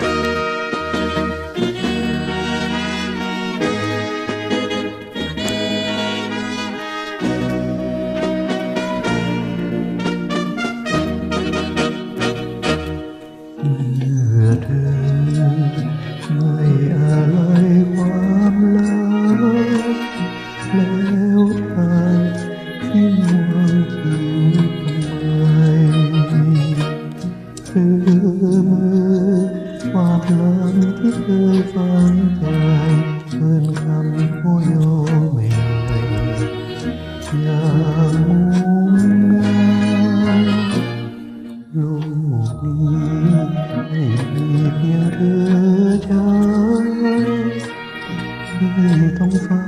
Música ท้องฟ้า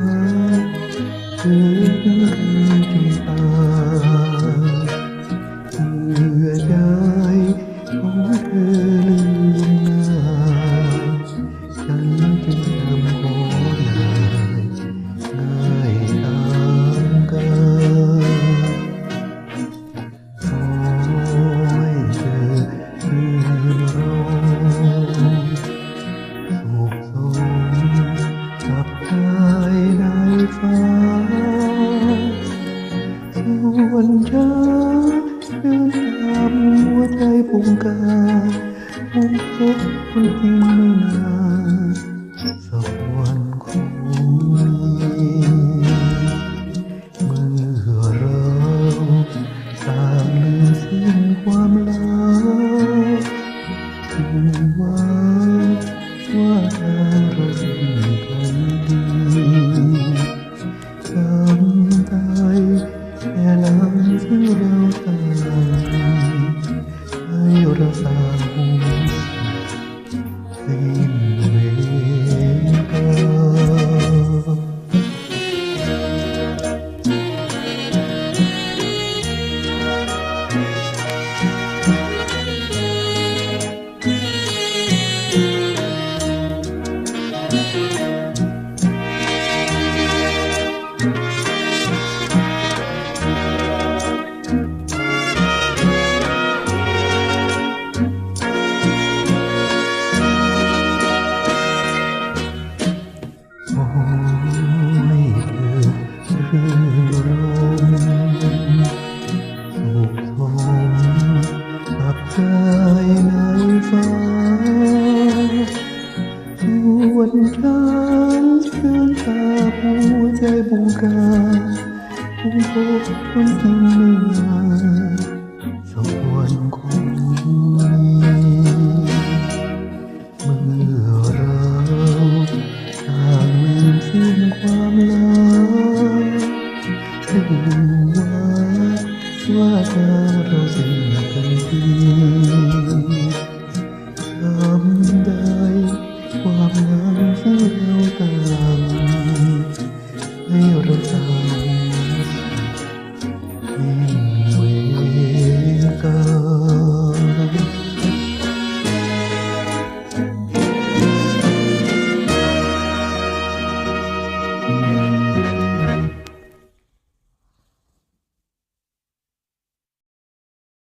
วันช้าเดินตามหัวใจปงกายมุกพบคนจริงไม่นาน วันจางเชิญตาหัวใจบงการคงพบคนที่ไม่มาสวนคงมีเมื่อเราต่างลืมสิ้นความหลังถึงว่าว่าเธเราสิ่นกันที 怎？